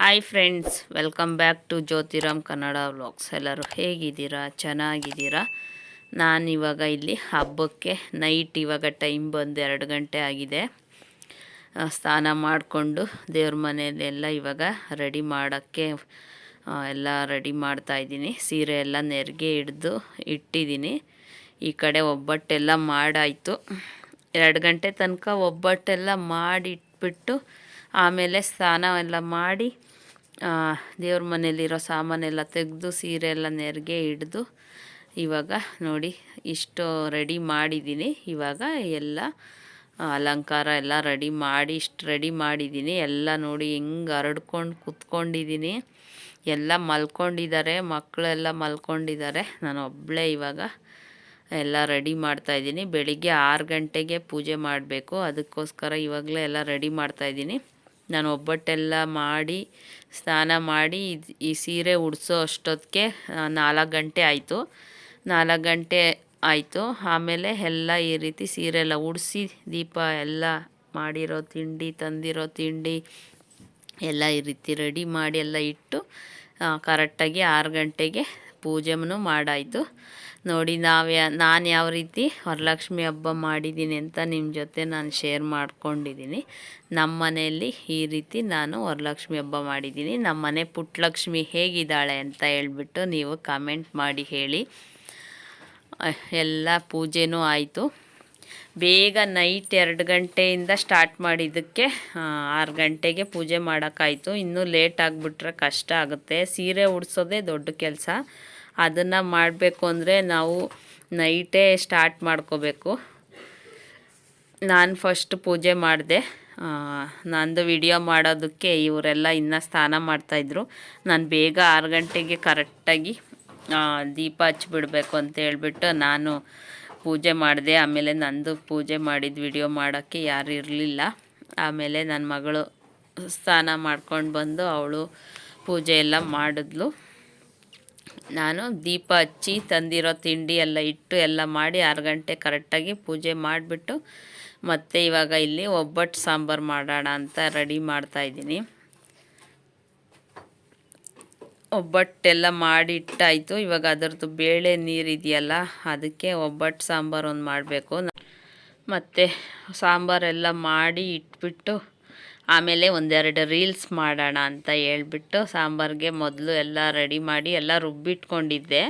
Hi friends welcome back to Jyothiram Kannada vlogs ಎಲ್ಲರೂ ಹೇಗಿದ್ದೀರಾ? ಚೆನ್ನಾಗಿದ್ದೀರಾ? ನಾನಿವಾಗ ಇಲ್ಲಿ ಹಬ್ಬಕ್ಕೆ ನೈಟ್ ಇವಾಗ ಟೈಮ್ ಬಂದು ಎರಡು ಗಂಟೆ ಆಗಿದೆ. ಸ್ನಾನ ಮಾಡಿಕೊಂಡು ದೇವ್ರ ಮನೆಯಲ್ಲೆಲ್ಲ ಇವಾಗ ರೆಡಿ ಮಾಡೋಕ್ಕೆ ಎಲ್ಲ ರೆಡಿ ಮಾಡ್ತಾಯಿದ್ದೀನಿ ಸೀರೆ ಎಲ್ಲ ನೆರಿಗೆ ಹಿಡ್ದು ಇಟ್ಟಿದ್ದೀನಿ. ಈ ಕಡೆ ಒಬ್ಬಟ್ಟೆಲ್ಲ ಮಾಡಾಯಿತು. ಎರಡು ಗಂಟೆ ತನಕ ಒಬ್ಬಟ್ಟೆಲ್ಲ ಮಾಡಿಟ್ಬಿಟ್ಟು ಆಮೇಲೆ ಸ್ನಾನ ಎಲ್ಲ ಮಾಡಿ ದೇವ್ರ ಮನೇಲಿರೋ ಸಾಮಾನೆಲ್ಲ ತೆಗೆದು ಸೀರೆ ಎಲ್ಲ ನೆರಿಗೆ ಹಿಡ್ದು ಇವಾಗ ನೋಡಿ ಇಷ್ಟು ರೆಡಿ ಮಾಡಿದ್ದೀನಿ. ಇವಾಗ ಎಲ್ಲ ಅಲಂಕಾರ ಎಲ್ಲ ರೆಡಿ ಮಾಡಿ, ಇಷ್ಟು ರೆಡಿ ಮಾಡಿದ್ದೀನಿ. ಎಲ್ಲ ನೋಡಿ ಹೆಂಗೆ ಹರಡ್ಕೊಂಡು ಕುತ್ಕೊಂಡಿದ್ದೀನಿ. ಎಲ್ಲ ಮಲ್ಕೊಂಡಿದ್ದಾರೆ, ಮಕ್ಕಳೆಲ್ಲ ಮಲ್ಕೊಂಡಿದ್ದಾರೆ. ನಾನು ಒಬ್ಬಳೇ ಇವಾಗ ಎಲ್ಲ ರೆಡಿ ಮಾಡ್ತಾಯಿದ್ದೀನಿ ಬೆಳಿಗ್ಗೆ ಆರು ಗಂಟೆಗೆ ಪೂಜೆ ಮಾಡಬೇಕು. ಅದಕ್ಕೋಸ್ಕರ ಇವಾಗಲೇ ಎಲ್ಲ ರೆಡಿ ಮಾಡ್ತಾಯಿದ್ದೀನಿ ನಾನು ಒಬ್ಬಟ್ಟೆಲ್ಲ ಮಾಡಿ, ಸ್ನಾನ ಮಾಡಿ ಈ ಸೀರೆ ಉಡಿಸೋ ಅಷ್ಟೊತ್ತಿಗೆ ನಾಲ್ಕು ಗಂಟೆ ಆಯಿತು. ನಾಲ್ಕು ಗಂಟೆ ಆಯಿತು. ಆಮೇಲೆ ಎಲ್ಲ ಈ ರೀತಿ ಸೀರೆ ಎಲ್ಲ ಉಡಿಸಿ, ದೀಪ ಎಲ್ಲ ಮಾಡಿರೋ ತಿಂಡಿ, ತಂದಿರೋ ತಿಂಡಿ ಎಲ್ಲ ಈ ರೀತಿ ರೆಡಿ ಮಾಡಿ ಎಲ್ಲ ಇಟ್ಟು ಕರೆಕ್ಟಾಗಿ ಆರು ಗಂಟೆಗೆ ಪೂಜೆನೂ ಮಾಡಾಯಿತು. ನೋಡಿ ನಾವು ನಾನು ಯಾವ ರೀತಿ ವರಲಕ್ಷ್ಮಿ ಹಬ್ಬ ಮಾಡಿದ್ದೀನಿ ಅಂತ ನಿಮ್ಮ ಜೊತೆ ನಾನು ಶೇರ್ ಮಾಡ್ಕೊಂಡಿದ್ದೀನಿ. ನಮ್ಮ ಮನೆಯಲ್ಲಿ ಈ ರೀತಿ ನಾನು ವರಲಕ್ಷ್ಮಿ ಹಬ್ಬ ಮಾಡಿದ್ದೀನಿ. ನಮ್ಮ ಮನೆ ಪುಟ್ಟಲಕ್ಷ್ಮಿ ಹೇಗಿದ್ದಾಳೆ ಅಂತ ಹೇಳ್ಬಿಟ್ಟು ನೀವು ಕಮೆಂಟ್ ಮಾಡಿ ಹೇಳಿ. ಎಲ್ಲ ಪೂಜೆನೂ ಆಯಿತು. ಬೇಗ ನೈಟ್ ಎರಡು ಗಂಟೆಯಿಂದ ಸ್ಟಾರ್ಟ್ ಮಾಡಿದ್ದಕ್ಕೆ ಆರು ಗಂಟೆಗೆ ಪೂಜೆ ಮಾಡೋಕ್ಕಾಯಿತು. ಇನ್ನೂ ಲೇಟ್ ಆಗಿಬಿಟ್ರೆ ಕಷ್ಟ ಆಗುತ್ತೆ. ಸೀರೆ ಉಡ್ಸೋದೇ ದೊಡ್ಡ ಕೆಲಸ. ಅದನ್ನು ಮಾಡಬೇಕು ಅಂದರೆ ನಾವು ನೈಟೇ ಸ್ಟಾರ್ಟ್ ಮಾಡ್ಕೋಬೇಕು. ನಾನು ಫಸ್ಟ್ ಪೂಜೆ ಮಾಡಿದೆ. ನಂದು ವಿಡಿಯೋ ಮಾಡೋದಕ್ಕೆ ಇವರೆಲ್ಲ ಇನ್ನೂ ಸ್ನಾನ ಮಾಡ್ತಾಯಿದ್ರು ನಾನು ಬೇಗ ಆರು ಗಂಟೆಗೆ ಕರೆಕ್ಟಾಗಿ ದೀಪ ಹಚ್ಬಿಡ್ಬೇಕು ಅಂತ ಹೇಳ್ಬಿಟ್ಟು ನಾನು ಪೂಜೆ ಮಾಡಿದೆ. ಆಮೇಲೆ ನಂದು ಪೂಜೆ ಮಾಡಿದ ವಿಡಿಯೋ ಮಾಡೋಕ್ಕೆ ಯಾರು ಇರಲಿಲ್ಲ. ಆಮೇಲೆ ನನ್ನ ಮಗಳು ಸ್ನಾನ ಮಾಡ್ಕೊಂಡು ಬಂದು ಅವಳು ಪೂಜೆ ಎಲ್ಲ ಮಾಡಿದ್ಲು. ನಾನು ದೀಪ ಹಚ್ಚಿ ತಂದಿರೋ ತಿಂಡಿ ಎಲ್ಲ ಇಟ್ಟು ಎಲ್ಲ ಮಾಡಿ ಆರು ಗಂಟೆ ಕರೆಕ್ಟಾಗಿ ಪೂಜೆ ಮಾಡಿಬಿಟ್ಟು ಮತ್ತೆ ಇವಾಗ ಇಲ್ಲಿ ಒಬ್ಬಟ್ಟು ಸಾಂಬಾರು ಮಾಡೋಣ ಅಂತ ರೆಡಿ ಮಾಡ್ತಾಯಿದ್ದೀನಿ ಒಬ್ಬಟ್ಟೆಲ್ಲ ಮಾಡಿ ಇಟ್ಟಾಯಿತು ಇವಾಗ ಅದರದ್ದು ಬೇಳೆ ನೀರಿದೆಯಲ್ಲ ಅದಕ್ಕೆ ಒಬ್ಬಟ್ಟು ಸಾಂಬಾರು ಒಂದು ಮಾಡಬೇಕು. ಮತ್ತು ಸಾಂಬಾರೆಲ್ಲ ಮಾಡಿ ಇಟ್ಬಿಟ್ಟು ಆಮೇಲೆ ಒಂದೆರಡು ರೀಲ್ಸ್ ಮಾಡೋಣ ಅಂತ ಹೇಳ್ಬಿಟ್ಟು ಸಾಂಬಾರಿಗೆ ಮೊದಲು ಎಲ್ಲ ರೆಡಿ ಮಾಡಿ ಎಲ್ಲ ರುಬ್ಬಿಟ್ಕೊಂಡಿದ್ದೆ.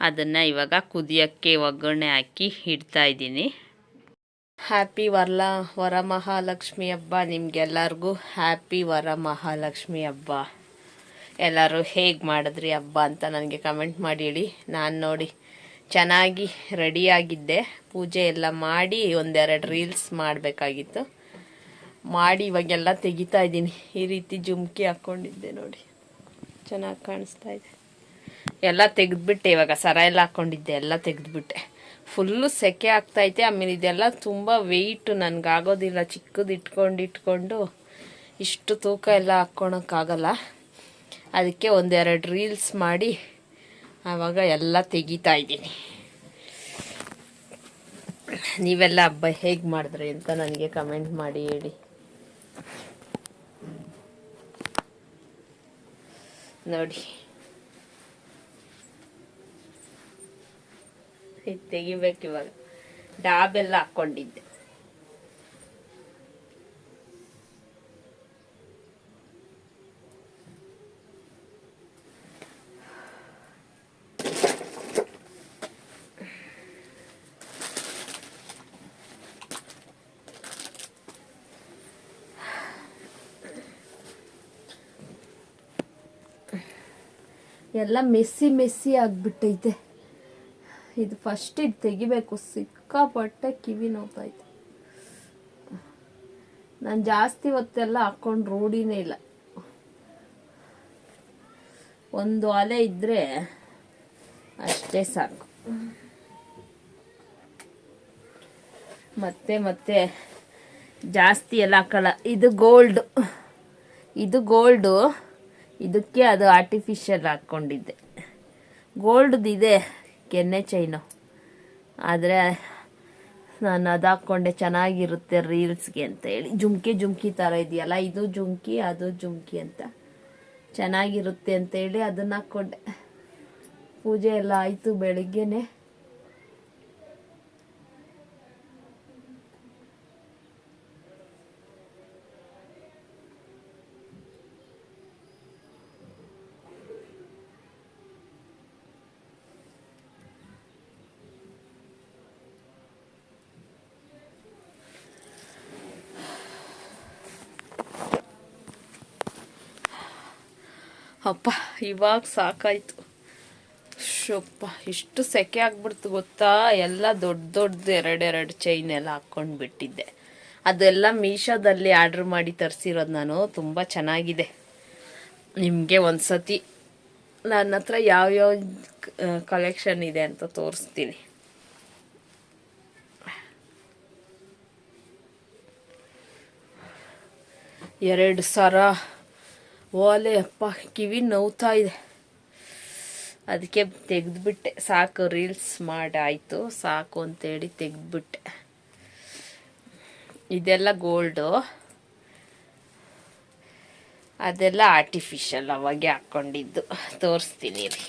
ಅದನ್ನು ಇವಾಗ ಕುದಿಯೋಕ್ಕೆ ಒಗ್ಗರಣೆ ಹಾಕಿ ಇಡ್ತಾಯಿದ್ದೀನಿ ಹ್ಯಾಪಿ ವರಲ ವರಮಹಾಲಕ್ಷ್ಮಿ ಹಬ್ಬ. ನಿಮಗೆಲ್ಲರಿಗೂ ಹ್ಯಾಪಿ ವರಮಹಾಲಕ್ಷ್ಮಿ ಹಬ್ಬ. ಎಲ್ಲರೂ ಹೇಗೆ ಮಾಡಿದ್ರಿ ಹಬ್ಬ ಅಂತ ನನಗೆ ಕಮೆಂಟ್ ಮಾಡಿ ಹೇಳಿ. ನಾನು ನೋಡಿ ಚೆನ್ನಾಗಿ ರೆಡಿಯಾಗಿದ್ದೆ ಪೂಜೆ ಎಲ್ಲ ಮಾಡಿ ಒಂದೆರಡು ರೀಲ್ಸ್ ಮಾಡಬೇಕಾಗಿತ್ತು. ಮಾಡಿ ಇವಾಗೆಲ್ಲ ತೆಗಿತಾ ಇದ್ದೀನಿ. ಈ ರೀತಿ ಜುಮ್ಕಿ ಹಾಕ್ಕೊಂಡಿದ್ದೆ ನೋಡಿ. ಚೆನ್ನಾಗಿ ಕಾಣಿಸ್ತಾ ಇದೆ. ಎಲ್ಲ ತೆಗೆದ್ಬಿಟ್ಟೆ, ಇವಾಗ ಸರ ಎಲ್ಲ ಹಾಕ್ಕೊಂಡಿದ್ದೆ ಎಲ್ಲ ತೆಗೆದ್ಬಿಟ್ಟೆ. ಫುಲ್ಲು ಸೆಕೆ ಆಗ್ತೈತೆ ಆಮೇಲೆ ಇದೆಲ್ಲ ತುಂಬ ವೆಯ್ಟು ನನಗಾಗೋದಿಲ್ಲ. ಚಿಕ್ಕದು ಇಟ್ಕೊಂಡು ಇಟ್ಕೊಂಡು ಇಷ್ಟು ತೂಕ ಎಲ್ಲ ಹಾಕ್ಕೊಳಕ್ಕಾಗಲ್ಲ ಅದಕ್ಕೆ ಒಂದೆರಡು ರೀಲ್ಸ್ ಮಾಡಿ ಆವಾಗ ಎಲ್ಲ ತೆಗಿತಾ ಇದ್ದೀನಿ. ನೀವೆಲ್ಲ ಹಬ್ಬ ಹೇಗೆ ಮಾಡಿದ್ರಿ ಅಂತ ನನಗೆ ಕಮೆಂಟ್ ಮಾಡಿ ಹೇಳಿ. ನೋಡಿ. ಇದು ತೆಗಿಬೇಕು ಇವಾಗ ಡಾಬೆಲ್ಲ ಹಾಕ್ಕೊಂಡಿದ್ದೆ ಎಲ್ಲ ಮೆಸ್ಸಿ ಮೆಸ್ಸಿ ಆಗಿಬಿಟ್ಟೈತೆ. ಇದು ಫಸ್ಟ್ ಇದು ತೆಗಿಬೇಕು, ಸಿಕ್ಕಾಪಟ್ಟೆ ಕಿವಿ ನೋವ್ತೈತೆ ನಾನು ಜಾಸ್ತಿ ಹೊತ್ತೆಲ್ಲ ಹಾಕ್ಕೊಂಡು ರೂಢಿನೇ ಇಲ್ಲ. ಒಂದು ಅಲೆ ಇದ್ದರೆ ಅಷ್ಟೇ ಸಾಕು. ಮತ್ತೆ ಮತ್ತೆ ಜಾಸ್ತಿ ಎಲ್ಲ ಹಾಕಲ್ಲ. ಇದು ಗೋಲ್ಡ್ ಇದು ಗೋಲ್ಡು ಇದಕ್ಕೆ ಅದು ಆರ್ಟಿಫಿಷಿಯಲ್ ಹಾಕ್ಕೊಂಡಿದ್ದೆ. ಗೋಲ್ಡ್ದು ಇದೆ, ಕೆನ್ನೆ ಚೈನು ಆದರೆ ನಾನು ಅದು ಹಾಕ್ಕೊಂಡೆ, ಚೆನ್ನಾಗಿರುತ್ತೆ ರೀಲ್ಸ್ಗೆ ಅಂತ ಹೇಳಿ. ಜುಮ್ಕಿ ಜುಮ್ಕಿ ಥರ ಇದೆಯಲ್ಲ, ಇದು ಜುಮ್ಕಿ, ಅದು ಜುಮ್ಕಿ ಅಂತ. ಚೆನ್ನಾಗಿರುತ್ತೆ ಅಂತೇಳಿ ಅದನ್ನ ಹಾಕ್ಕೊಂಡೆ. ಪೂಜೆ ಎಲ್ಲ ಆಯಿತು ಬೆಳಿಗ್ಗೆನೆ. ಅಪ್ಪ ಇವಾಗ ಸಾಕಾಯ್ತು. ಶಪ್ಪ, ಇಷ್ಟು ಸೆಕೆ ಆಗ್ಬಿಡ್ತು ಗೊತ್ತಾ? ಎಲ್ಲ ದೊಡ್ಡ ದೊಡ್ಡದು ಎರಡೆರಡು ಚೈನ್ ಎಲ್ಲ ಹಾಕ್ಕೊಂಡು ಬಿಟ್ಟಿದ್ದೆ. ಅದೆಲ್ಲ ಮೀಶೋದಲ್ಲಿ ಆರ್ಡ್ರ್ ಮಾಡಿ ತರಿಸಿರೋದು ನಾನು. ತುಂಬ ಚೆನ್ನಾಗಿದೆ. ನಿಮಗೆ ಒಂದು ಸತಿ ನನ್ನ ಹತ್ರ ಯಾವ್ಯಾವ ಕಲೆಕ್ಷನ್ ಇದೆ ಅಂತ ತೋರಿಸ್ತೀನಿ. ಎರಡು ಸರ ಓಲೆ, ಅಪ್ಪ, ಕಿವಿ ನೋವ್ತಾ ಇದೆ. ಅದಕ್ಕೆ ತೆಗೆದ್ಬಿಟ್ಟೆ. ಸಾಕು, ರೀಲ್ಸ್ ಮಾಡಾಯಿತು. ಸಾಕು ಅಂತೇಳಿ ತೆಗೆದ್ಬಿಟ್ಟೆ. ಇದೆಲ್ಲ ಗೋಲ್ಡು ಅದೆಲ್ಲ ಆರ್ಟಿಫಿಷಿಯಲ್ ಅವಾಗೆ ಹಾಕ್ಕೊಂಡಿದ್ದು. ತೋರಿಸ್ತೀನಿ ರೀ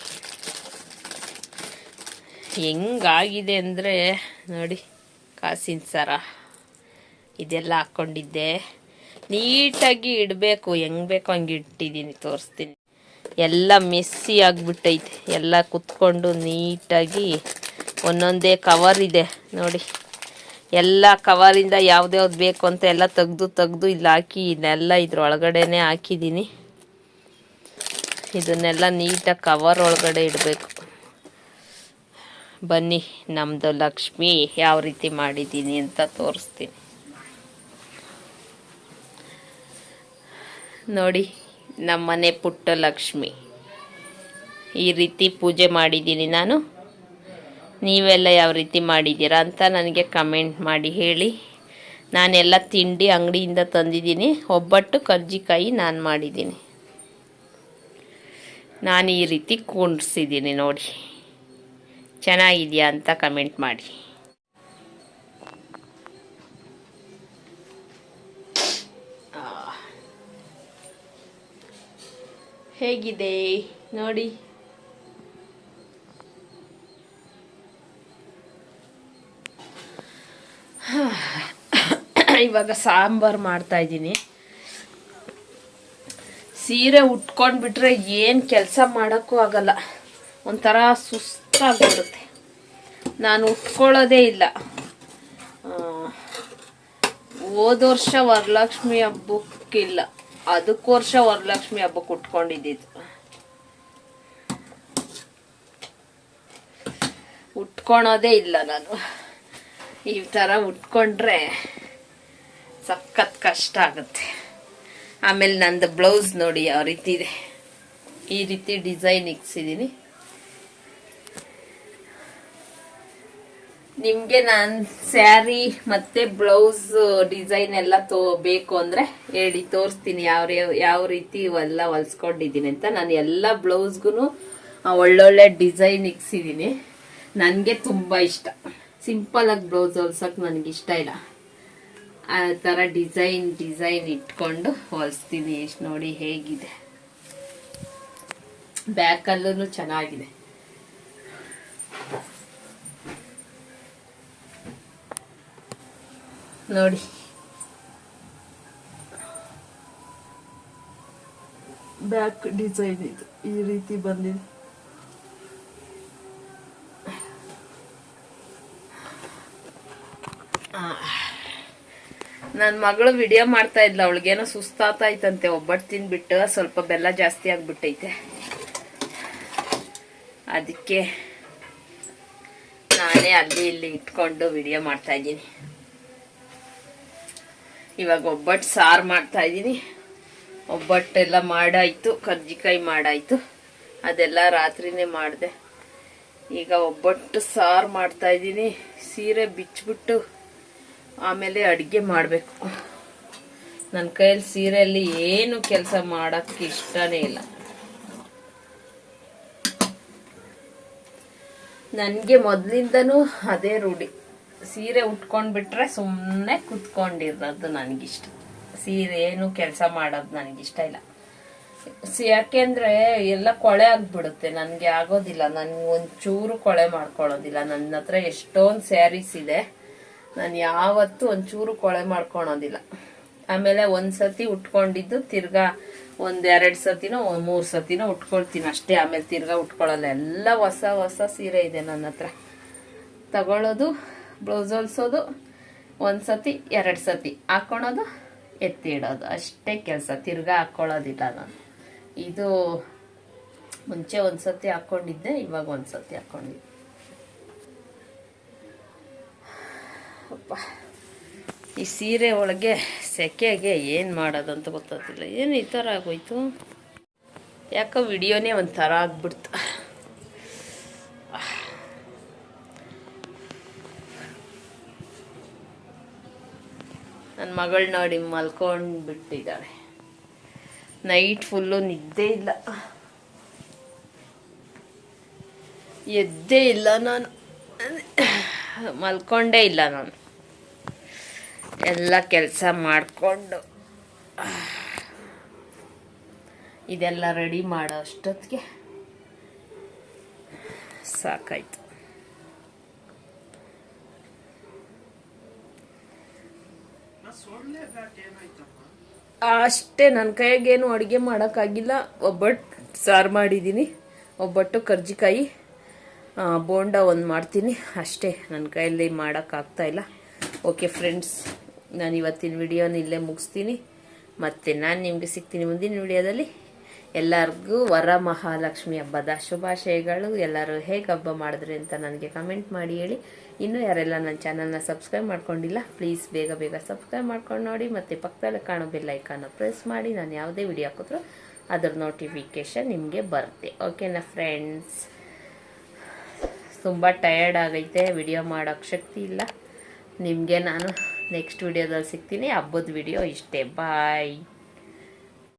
ಹೆಂಗಾಗಿದೆ ಅಂದರೆ ನೋಡಿ, ಕಾಸಿನ ಸರ. ಇದೆಲ್ಲ ಹಾಕ್ಕೊಂಡಿದ್ದೆ. ನೀಟಾಗಿ ಇಡಬೇಕು. ಹೆಂಗ್ ಬೇಕೋ ಹಂಗೆ ಇಟ್ಟಿದ್ದೀನಿ, ತೋರಿಸ್ತೀನಿ. ಎಲ್ಲ ಮೆಸ್ಸಿ ಆಗಿಬಿಟ್ಟೈತೆ. ಎಲ್ಲ ಕುತ್ಕೊಂಡು ನೀಟಾಗಿ ಒಂದೊಂದೇ ಕವರ್ ಇದೆ ನೋಡಿ. ಎಲ್ಲ ಕವರಿಂದ ಯಾವ್ದ್ಯಾವ್ದು ಬೇಕು ಅಂತ ಎಲ್ಲ ತೆಗ್ದು ತೆಗ್ದು ಇಲ್ಲಿ ಹಾಕಿ ಇದನ್ನೆಲ್ಲ ಇದ್ರೊಳಗಡೆನೆ ಹಾಕಿದ್ದೀನಿ. ಇದನ್ನೆಲ್ಲ ನೀಟಾಗಿ ಕವರ್ ಒಳಗಡೆ ಇಡಬೇಕು. ಬನ್ನಿ ನಮ್ಮದು ಲಕ್ಷ್ಮಿ ಯಾವ ರೀತಿ ಮಾಡಿದ್ದೀನಿ ಅಂತ ತೋರಿಸ್ತೀನಿ. ನೋಡಿ, ನಮ್ಮನೆ ಪುಟ್ಟ ಲಕ್ಷ್ಮಿ. ಈ ರೀತಿ ಪೂಜೆ ಮಾಡಿದ್ದೀನಿ ನಾನು. ನೀವೆಲ್ಲ ಯಾವ ರೀತಿ ಮಾಡಿದ್ದೀರಾ ಅಂತ ನನಗೆ ಕಮೆಂಟ್ ಮಾಡಿ ಹೇಳಿ. ನಾನೆಲ್ಲ ತಿಂಡಿ ಅಂಗಡಿಯಿಂದ ತಂದಿದ್ದೀನಿ. ಒಬ್ಬಟ್ಟು ಕರ್ಜಿಕಾಯಿ ನಾನು ಮಾಡಿದ್ದೀನಿ. ನಾನು ಈ ರೀತಿ ಕೂಡಿಸಿದ್ದೀನಿ ನೋಡಿ. ಚೆನ್ನಾಗಿದೆಯಾ ಅಂತ ಕಮೆಂಟ್ ಮಾಡಿ. ಹೇಗಿದೆ? ನೋಡಿ. ಇವಾಗ ಸಾಂಬಾರು ಮಾಡ್ತಾ ಇದ್ದೀನಿ. ಸೀರೆ ಉಟ್ಕೊಂಡು ಬಿಟ್ರೆ ಏನು ಕೆಲಸ ಮಾಡೋಕ್ಕೂ ಆಗಲ್ಲ. ಒಂಥರ ಸುಸ್ತಾಗ್ಬಿಡುತ್ತೆ. ನಾನು ಉಟ್ಕೊಳ್ಳೋದೇ ಇಲ್ಲ. ಹೋದ ವರ್ಷ ವರಲಕ್ಷ್ಮಿ ಹಬ್ಬಕ್ಕಿಲ್ಲ. ಅದಕ್ಕೆ ವರ್ಷ ವರಲಕ್ಷ್ಮಿ ಹಬ್ಬಕ್ಕೆ ಉಟ್ಕೊಂಡಿದ್ದಿದ್ದು ಉಟ್ಕೊಳೋದೇ ಇಲ್ಲ ನಾನು. ಈ ಥರ ಉಟ್ಕೊಂಡ್ರೆ ಸಖತ್ ಕಷ್ಟ ಆಗುತ್ತೆ. ಆಮೇಲೆ ನಂದು ಬ್ಲೌಸ್ ನೋಡಿ ಯಾವ ರೀತಿ ಇದೆ. ಈ ರೀತಿ ಡಿಸೈನ್ ಇಕ್ಸಿದ್ದೀನಿ ನಿಮಗೆ ನಾನು ಸ್ಯಾರಿ ಮತ್ತೆ ಬ್ಲೌಸ್, ಡಿಸೈನ್ ಎಲ್ಲ ತೋ, ಬೇಕು ಅಂದರೆ ಹೇಳಿ, ತೋರಿಸ್ತೀನಿ ಯಾವ, ಯಾವ- ರೀತಿ ಎಲ್ಲ ಹೊಲ್ಸ್ಕೊಂಡಿದ್ದೀನಿ ಅಂತ. ನಾನು ಎಲ್ಲ ಬ್ಲೌಸ್ಗೂ ಒಳ್ಳೊಳ್ಳೆ ಡಿಸೈನ್ ಇಕ್ಸಿದ್ದೀನಿ ನನಗೆ ತುಂಬ ಇಷ್ಟ. ಸಿಂಪಲ್ ಆಗಿ ಬ್ಲೌಸ್ ಹೊಲ್ಸೋಕೆ ನನಗೆ ಇಷ್ಟ ಇಲ್ಲ. ಆ ಥರ ಡಿಸೈನ್ ಡಿಸೈನ್ ಇಟ್ಕೊಂಡು ಹೊಲಿಸ್ತೀನಿ. ಎಷ್ಟು ನೋಡಿ ಹೇಗಿದೆ. ಬ್ಯಾಕಲ್ಲೂ ಚೆನ್ನಾಗಿದೆ. ನೋಡಿ. ಬ್ಯಾಕ್ ಡಿಸೈನ್ ಇದು. ಈ ರೀತಿ ಬಂದಿದೆ. ನನ್ನ ಮಗಳು ವಿಡಿಯೋ ಮಾಡ್ತಾ ಇದ್ಲ. ಅವಳಿಗೇನೋ ಸುಸ್ತಾತಾಯ್ತಂತೆ. ಒಬ್ಬಟ್ಟು ತಿನ್ಬಿಟ್ಟು ಸ್ವಲ್ಪ ಬೆಲ್ಲ ಜಾಸ್ತಿ ಆಗ್ಬಿಟ್ಟೈತೆ. ಅದಕ್ಕೆ ನಾನೇ ಅಲ್ಲಿ ಇಲ್ಲಿ ಇಟ್ಕೊಂಡು ವಿಡಿಯೋ ಮಾಡ್ತಾ ಇದ್ದೀನಿ. ಇವಾಗ ಒಬ್ಬಟ್ಟು ಸಾರು ಮಾಡ್ತಾ ಇದ್ದೀನಿ. ಒಬ್ಬಟ್ಟೆಲ್ಲ ಮಾಡಾಯಿತು, ಕರ್ಜಿಕಾಯಿ ಮಾಡಾಯಿತು. ಅದೆಲ್ಲ ರಾತ್ರಿನೇ ಮಾಡಿದೆ. ಈಗ ಒಬ್ಬಟ್ಟು ಸಾರು ಮಾಡ್ತಾ ಇದ್ದೀನಿ. ಸೀರೆ ಬಿಚ್ಚಿಬಿಟ್ಟು ಆಮೇಲೆ ಅಡುಗೆ ಮಾಡಬೇಕು. ನನ್ನ ಕೈಯಲ್ಲಿ ಸೀರೆಯಲ್ಲಿ ಏನು ಕೆಲಸ ಮಾಡೋಕ್ಕೆ ಇಷ್ಟನೇ ಇಲ್ಲ. ನನಗೆ ಮೊದಲಿಂದನೂ ಅದೇ ರೂಢಿ. ಸೀರೆ ಉಟ್ಕೊಂಡ್ಬಿಟ್ರೆ ಸುಮ್ಮನೆ ಕುತ್ಕೊಂಡಿರೋದು ನನಗಿಷ್ಟ. ಸೀರೆ ಏನು ಕೆಲಸ ಮಾಡೋದು ನನಗಿಷ್ಟ ಇಲ್ಲ. ಯಾಕೆಂದ್ರೆ ಎಲ್ಲ ಕೊಳೆ ಆಗ್ಬಿಡುತ್ತೆ. ನನಗೆ ಆಗೋದಿಲ್ಲ. ನನ್ಗೆ ಒಂಚೂರು ಕೊಳೆ ಮಾಡ್ಕೊಳ್ಳೋದಿಲ್ಲ. ನನ್ನ ಹತ್ರ ಎಷ್ಟೊಂದು ಸ್ಯಾರೀಸ್ ಇದೆ. ನಾನು ಯಾವತ್ತೂ ಒಂಚೂರು ಕೊಳೆ ಮಾಡ್ಕೊಳೋದಿಲ್ಲ. ಆಮೇಲೆ ಒಂದ್ಸತಿ ಉಟ್ಕೊಂಡಿದ್ದು ತಿರ್ಗಾ ಒಂದೆರಡು ಸತಿನೋ ಒಂದ್ ಮೂರ್ ಸತಿನೋ ಉಟ್ಕೊಳ್ತೀನಿ ಅಷ್ಟೇ. ಆಮೇಲೆ ತಿರ್ಗಾ ಉಟ್ಕೊಳ್ಳಲ್ಲ. ಎಲ್ಲ ಹೊಸ ಹೊಸ ಸೀರೆ ಇದೆ ನನ್ನ ಹತ್ರ. ತಗೊಳ್ಳೋದು ಬ್ಲೌಸ್ ಹೊಲ್ಸೋದು ಒಂದ್ಸತಿ ಎರಡು ಸತಿ. ಹಾಕೊಳೋದು, ಎತ್ತಿ ಇಡೋದು. ಅಷ್ಟೇ ಕೆಲಸ. ತಿರ್ಗಾ ಹಾಕ್ಕೊಳ್ಳೋದಿಲ್ಲ ನಾನು. ಇದು ಮುಂಚೆ ಒಂದ್ಸತಿ ಹಾಕ್ಕೊಂಡಿದ್ದೆ ಇವಾಗ ಒಂದ್ಸತಿ ಹಾಕ್ಕೊಂಡಿದ್ದೆ ಅಪ್ಪ, ಈ ಸೀರೆ ಒಳಗೆ ಸೆಕೆಗೆ ಏನು ಮಾಡೋದಂತ ಗೊತ್ತಾಗ್ತಿಲ್ಲ. ಏನು ಈ ಥರ ಆಗೋಯ್ತು? ಯಾಕೋ ವಿಡಿಯೋನೇ ಒಂಥರ ಆಗ್ಬಿಡ್ತು. ನನ್ನ ಮಗಳು ನೋಡಿ ಮಲ್ಕೊಂಡು ಬಿಟ್ಟಿದ್ದಾಳೆ ನೈಟ್ ಫುಲ್ಲು ನಿದ್ದೆ ಇಲ್ಲ. ಎದ್ದೇ ಇಲ್ಲ ನಾನು. ಮಲ್ಕೊಂಡೇ ಇಲ್ಲ ನಾನು. ಎಲ್ಲ ಕೆಲಸ ಮಾಡಿಕೊಂಡು. ಇದೆಲ್ಲ ರೆಡಿ ಮಾಡೋ ಅಷ್ಟೊತ್ತಿಗೆ ಸಾಕಾಯ್ತು. ಅಷ್ಟೇ ನನ್ನ ಕೈಯಾಗೇನು ಅಡುಗೆ ಮಾಡೋಕ್ಕಾಗಿಲ್ಲ. ಒಬ್ಬಟ್ಟು ಸಾರು ಮಾಡಿದ್ದೀನಿ ಒಬ್ಬಟ್ಟು ಕರ್ಜಿಕಾಯಿ ಬೋಂಡ ಒಂದು ಮಾಡ್ತೀನಿ. ಅಷ್ಟೇ ನನ್ನ ಕೈಯಲ್ಲಿ ಮಾಡೋಕ್ಕಾಗ್ತಾಯಿಲ್ಲ ಓಕೆ ಫ್ರೆಂಡ್ಸ್ ನಾನು ಇವತ್ತಿನ ವಿಡಿಯೋನ ಇಲ್ಲೇ ಮುಗಿಸ್ತೀನಿ. ಮತ್ತು ನಾನು ನಿಮಗೆ ಸಿಗ್ತೀನಿ ಮುಂದಿನ ವಿಡಿಯೋದಲ್ಲಿ ಎಲ್ಲರಿಗೂ ವರ ಮಹಾಲಕ್ಷ್ಮಿ ಹಬ್ಬದ ಶುಭಾಶಯಗಳು. ಎಲ್ಲರೂ ಹೇಗೆ ಹಬ್ಬ ಮಾಡಿದ್ರಿ ಅಂತ ನನಗೆ ಕಮೆಂಟ್ ಮಾಡಿ ಹೇಳಿ. ಇನ್ನೂ ಯಾರೆಲ್ಲ ನನ್ನ ಚಾನಲ್ನ ಸಬ್ಸ್ಕ್ರೈಬ್ ಮಾಡ್ಕೊಂಡಿಲ್ಲ ಪ್ಲೀಸ್ ಬೇಗ ಬೇಗ ಸಬ್ಸ್ಕ್ರೈಬ್ ಮಾಡ್ಕೊಂಡು ನೋಡಿ. ಮತ್ತು ಪಕ್ಕದಲ್ಲಿ ಕಾಣೋ ಬೆಲ್ ಐಕಾನ ಪ್ರೆಸ್ ಮಾಡಿ. ನಾನು ಯಾವುದೇ ವಿಡಿಯೋ ಹಾಕಿದ್ರು ಅದ್ರ ನೋಟಿಫಿಕೇಷನ್ ನಿಮಗೆ ಬರುತ್ತೆ. ಓಕೆನಾ ಫ್ರೆಂಡ್ಸ್ ತುಂಬ ಟಯರ್ಡ್ ಆಗೈತೆ ವಿಡಿಯೋ ಮಾಡೋಕ್ಕೆ ಶಕ್ತಿ ಇಲ್ಲ. ನಿಮಗೆ ನಾನು ನೆಕ್ಸ್ಟ್ ವಿಡಿಯೋದಲ್ಲಿ ಸಿಗ್ತೀನಿ. ಹಬ್ಬದ ವಿಡಿಯೋ ಇಷ್ಟೇ. ಬಾಯ್